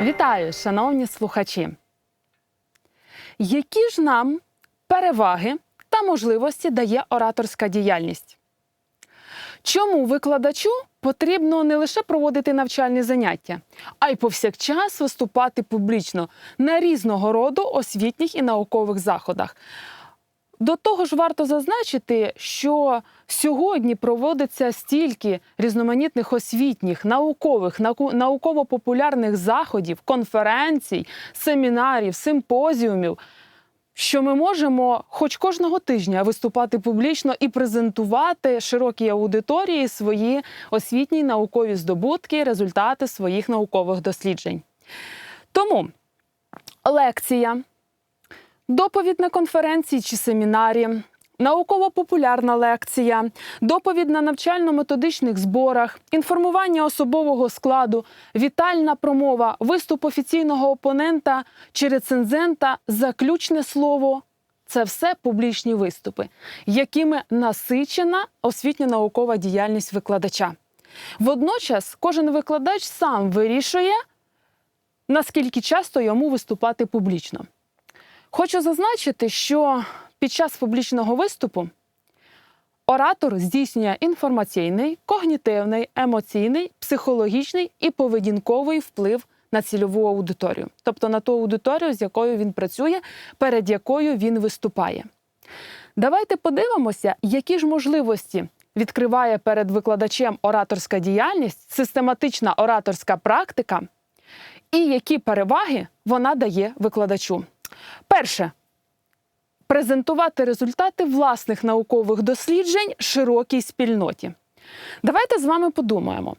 Вітаю, шановні слухачі! Які ж нам переваги та можливості дає ораторська діяльність? Чому викладачу потрібно не лише проводити навчальні заняття, а й повсякчас виступати публічно на різного роду освітніх і наукових заходах? До того ж, варто зазначити, що сьогодні проводиться стільки різноманітних освітніх, наукових, науково-популярних заходів, конференцій, семінарів, симпозіумів, що ми можемо хоч кожного тижня виступати публічно і презентувати широкій аудиторії свої освітні наукові здобутки, результати своїх наукових досліджень. Тому лекція, доповідь на конференції чи семінарі, науково-популярна лекція, доповідь на навчально-методичних зборах, інформування особового складу, вітальна промова, виступ офіційного опонента чи рецензента, заключне слово. Це все публічні виступи, якими насичена освітньо-наукова діяльність викладача. Водночас кожен викладач сам вирішує, наскільки часто йому виступати публічно. Хочу зазначити, що під час публічного виступу оратор здійснює інформаційний, когнітивний, емоційний, психологічний і поведінковий вплив на цільову аудиторію, тобто на ту аудиторію, з якою він працює, перед якою він виступає. Давайте подивимося, які ж можливості відкриває перед викладачем ораторська діяльність, систематична ораторська практика, і які переваги вона дає викладачу. Перше презентувати результати власних наукових досліджень широкій спільноті. Давайте з вами подумаємо.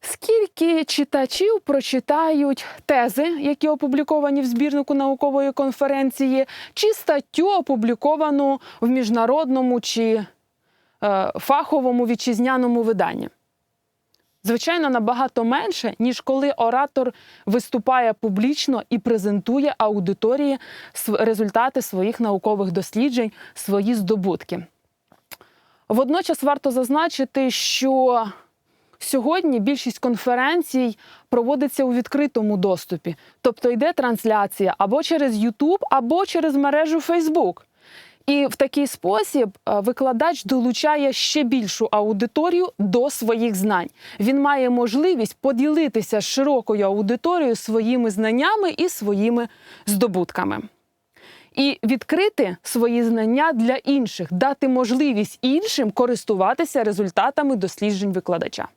Скільки читачів прочитають тези, які опубліковані в збірнику наукової конференції, чи статтю, опубліковану в міжнародному чи е, фаховому вітчизняному виданні? Звичайно, набагато менше, ніж коли оратор виступає публічно і презентує аудиторії результати своїх наукових досліджень, свої здобутки. Водночас варто зазначити, що сьогодні більшість конференцій проводиться у відкритому доступі, тобто йде трансляція або через YouTube, або через мережу Facebook. І в такий спосіб е, викладач долучає ще більшу аудиторію до своїх знань. Він має можливість поділитися з широкою аудиторією своїми знаннями і своїми здобутками. І відкрити свої знання для інших, дати можливість іншим користуватися результатами досліджень викладача.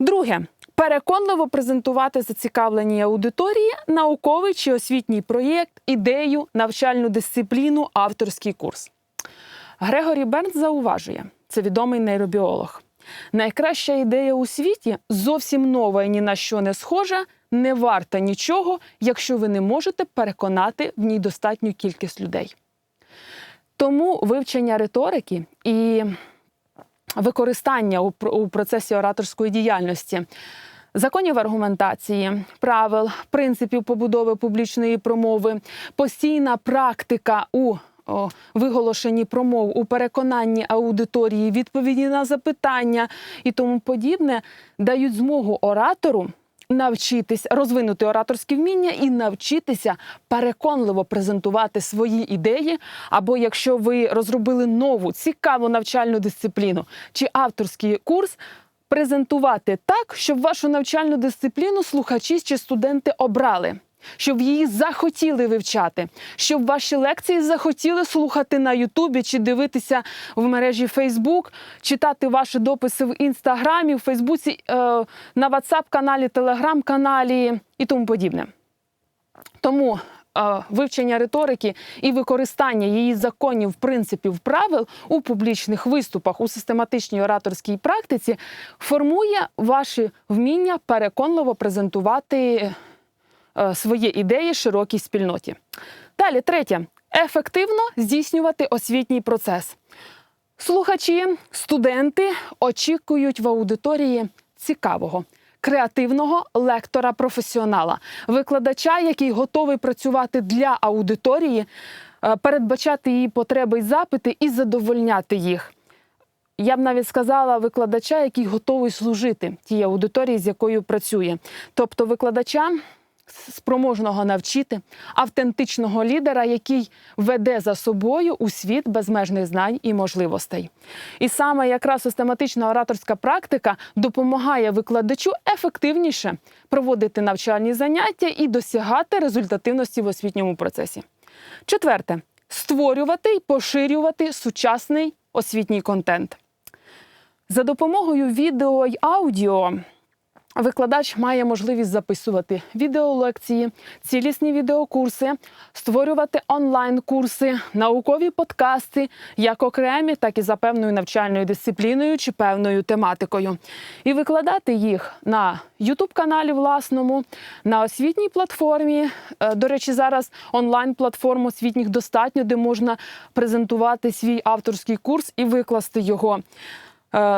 Друге, переконливо презентувати зацікавленій аудиторії науковий чи освітній проєкт, ідею, навчальну дисципліну, авторський курс. Грегорі Бернс зауважує, це відомий нейробіолог. Найкраща ідея у світі зовсім нова і ні на що не схожа, не варта нічого, якщо ви не можете переконати в ній достатню кількість людей. Тому вивчення риторики і використання у, у процесі ораторської діяльності. Законів аргументації, правил, принципів побудови публічної промови, постійна практика у о, виголошенні промов, у переконанні аудиторії, відповіді на запитання і тому подібне дають змогу оратору навчитись розвинути ораторські вміння і навчитися переконливо презентувати свої ідеї. Або якщо ви розробили нову цікаву навчальну дисципліну чи авторський курс. Презентувати так, щоб вашу навчальну дисципліну слухачі чи студенти обрали, щоб її захотіли вивчати, щоб ваші лекції захотіли слухати на Ютубі чи дивитися в мережі Фейсбук, читати ваші дописи в інстаграмі, в Фейсбуці, е, на Ватсап-каналі, Телеграм-каналі і тому подібне. Тому е, вивчення риторики і використання її законів, принципів, правил у публічних виступах у систематичній ораторській практиці формує ваші вміння переконливо презентувати свої ідеї широкій спільноті. Далі, третє ефективно здійснювати освітній процес. Слухачі, студенти очікують в аудиторії цікавого, креативного лектора-професіонала, викладача, який готовий працювати для аудиторії, е, передбачати її потреби і запити і задовольняти їх. Я б навіть сказала викладача, який готовий служити тій аудиторії, з якою працює. Тобто викладача, спроможного навчити, автентичного лідера, який веде за собою у світ безмежних знань і можливостей. І саме якраз систематична ораторська практика допомагає викладачу ефективніше проводити навчальні заняття і досягати результативності в освітньому процесі. Четверте створювати і поширювати сучасний освітній контент. За допомогою відео й аудіо викладач має можливість записувати відеолекції, цілісні відеокурси, створювати онлайн-курси, наукові подкасти, як окремі, так і за певною навчальною дисципліною чи певною тематикою, і викладати їх на Ютуб-каналі власному, на освітній платформі. Е, До речі, зараз онлайн-платформ освітніх достатньо, де можна презентувати свій авторський курс і викласти його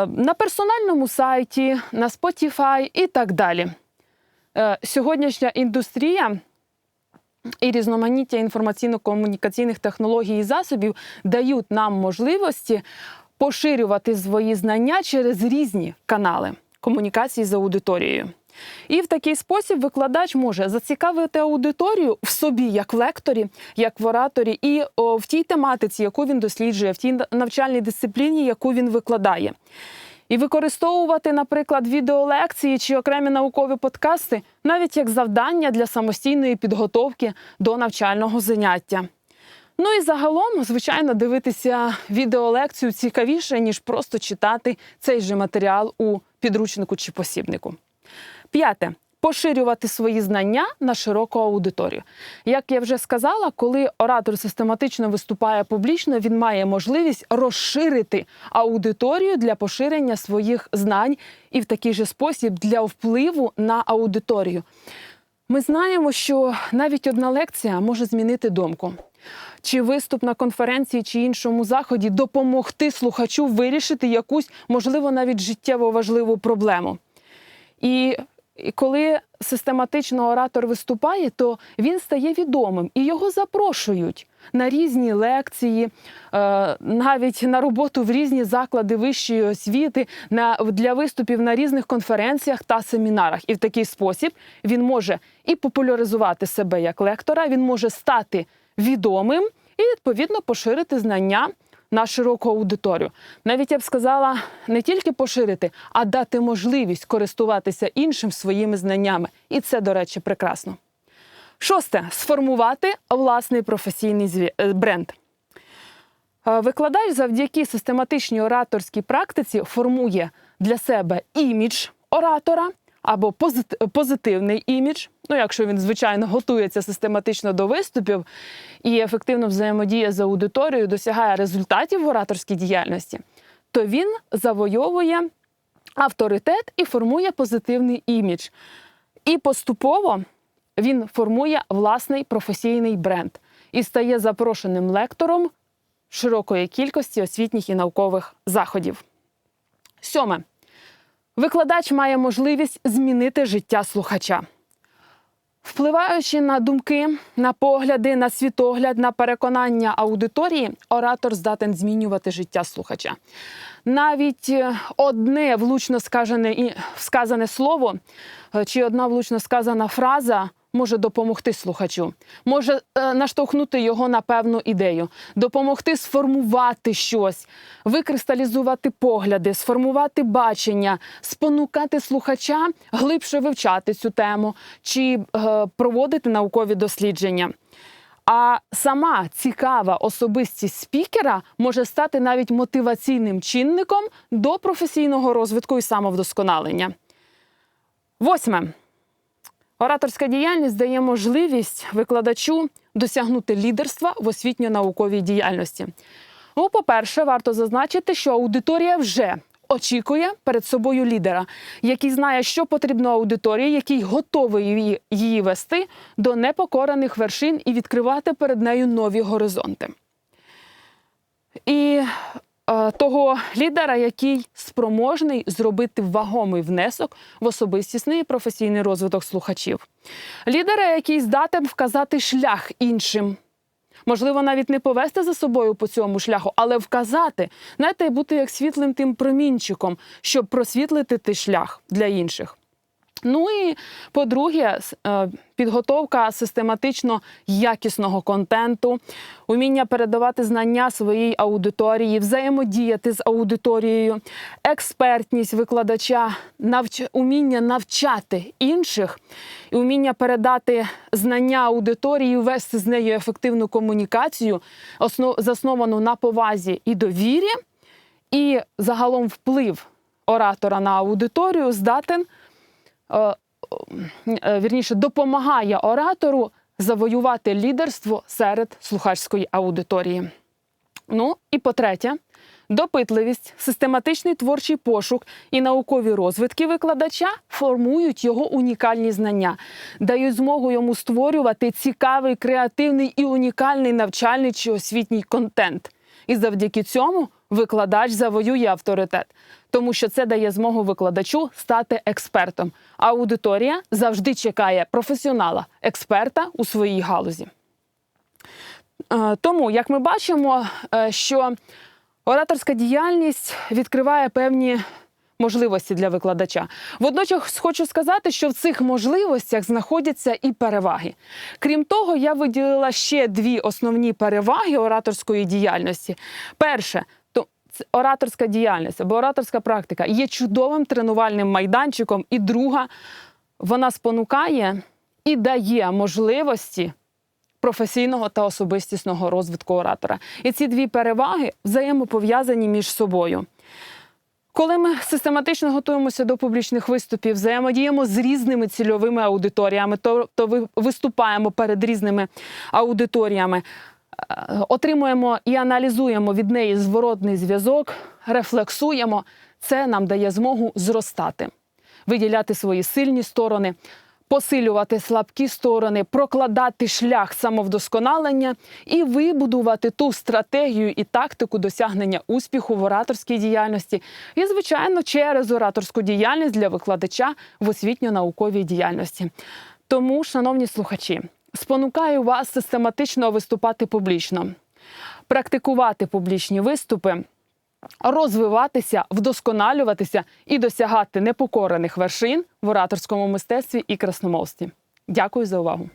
на персональному сайті, на Spotify і так далі. Е, Сьогоднішня індустрія і різноманіття інформаційно-комунікаційних технологій і засобів дають нам можливості поширювати свої знання через різні канали комунікації з аудиторією. І в такий спосіб викладач може зацікавити аудиторію в собі як в лекторі, як в ораторі, і о, в тій тематиці, яку він досліджує, в тій навчальній дисципліні, яку він викладає. І використовувати, наприклад, відеолекції чи окремі наукові подкасти навіть як завдання для самостійної підготовки до навчального заняття. Ну і загалом, звичайно, дивитися відеолекцію цікавіше, ніж просто читати цей же матеріал у підручнику чи посібнику. П'яте. Поширювати свої знання на широку аудиторію. Як я вже сказала, коли оратор систематично виступає публічно, він має можливість розширити аудиторію для поширення своїх знань і в такий же спосіб для впливу на аудиторію. Ми знаємо, що навіть одна лекція може змінити думку. Чи виступ на конференції чи іншому заході допомогти слухачу вирішити якусь, можливо, навіть життєво важливу проблему. І коли систематично оратор виступає, то він стає відомим і його запрошують на різні лекції, е, навіть на роботу в різні заклади вищої освіти, на для виступів на різних конференціях та семінарах. І в такий спосіб він може і популяризувати себе як лектора, він може стати відомим і відповідно поширити знання на широку аудиторію. Навіть я б сказала, не тільки поширити, а дати можливість користуватися іншим своїми знаннями. І це, до речі, прекрасно. Шосте сформувати власний професійний е, бренд. Е, Викладач завдяки систематичній ораторській практиці формує для себе імідж оратора або позитивний імідж. Ну, якщо він, звичайно, готується систематично до виступів і ефективно взаємодіє з аудиторією, досягає результатів в ораторській діяльності, то він завойовує авторитет і формує позитивний імідж. І поступово він формує власний професійний бренд і стає запрошеним лектором широкої кількості освітніх і наукових заходів. Сьоме. Викладач має можливість змінити життя слухача. Впливаючи на думки, на погляди, на світогляд, на переконання аудиторії, оратор здатен змінювати життя слухача. Навіть е, одне влучно сказане, сказане слово е, чи одна влучно сказана фраза може допомогти слухачу, може е, наштовхнути його на певну ідею, допомогти сформувати щось, викристалізувати погляди, сформувати бачення, спонукати слухача глибше вивчати цю тему чи е, проводити наукові дослідження. А сама цікава особистість спікера може стати навіть мотиваційним чинником до професійного розвитку і самовдосконалення. Восьме. Ораторська діяльність дає можливість викладачу досягнути лідерства в освітньо-науковій діяльності. Ну, по-перше, варто зазначити, що аудиторія вже очікує перед собою лідера, який знає, що потрібно аудиторії, який готовий її, вести до непокорених вершин і відкривати перед нею нові горизонти. І того лідера, який спроможний зробити вагомий внесок в особистісний і професійний розвиток слухачів. Лідера, який здатен вказати шлях іншим. Можливо, навіть не повести за собою по цьому шляху, але вказати, знаєте, бути як світлим тим промінчиком, щоб просвітлити той шлях для інших. Ну і по-друге, е, підготовка систематично якісного контенту, уміння передавати знання своїй аудиторії, взаємодіяти з аудиторією, експертність викладача, навч... уміння навчати інших, і уміння передати знання аудиторії, вести з нею ефективну комунікацію, основ... засновану на повазі і довірі, і загалом вплив оратора на аудиторію здатен вірніше допомагає оратору завоювати лідерство серед слухачської аудиторії. Ну і по-третє, допитливість, систематичний творчий пошук і наукові розвитки викладача формують його унікальні знання, дають змогу йому створювати цікавий, креативний і унікальний навчальний чи освітній контент. І завдяки цьому викладач завоює авторитет, тому що це дає змогу викладачу стати експертом. Аудиторія завжди чекає професіонала, експерта у своїй галузі. Е, Тому, як ми бачимо, е, що ораторська діяльність відкриває певні можливості для викладача. Водночас хочу сказати, що в цих можливостях знаходяться і переваги. Крім того, я виділила ще дві основні переваги ораторської діяльності. Перше, ораторська діяльність або ораторська практика є чудовим тренувальним майданчиком. І друга, вона спонукає і дає можливості професійного та особистісного розвитку оратора. І ці дві переваги взаємопов'язані між собою. Коли ми систематично готуємося до публічних виступів, взаємодіємо з різними цільовими аудиторіями, то, то ви- виступаємо перед різними аудиторіями, отримуємо і аналізуємо від неї зворотний зв'язок, рефлексуємо, це нам дає змогу зростати, виділяти свої сильні сторони, посилювати слабкі сторони, прокладати шлях самовдосконалення і вибудувати ту стратегію і тактику досягнення успіху в ораторській діяльності, і, звичайно, через ораторську діяльність для викладача в освітньо-науковій діяльності. Тому, шановні слухачі, спонукаю вас систематично виступати публічно, практикувати публічні виступи розвиватися, вдосконалюватися і досягати непокорених вершин в ораторському мистецтві і красномовстві. Дякую за увагу.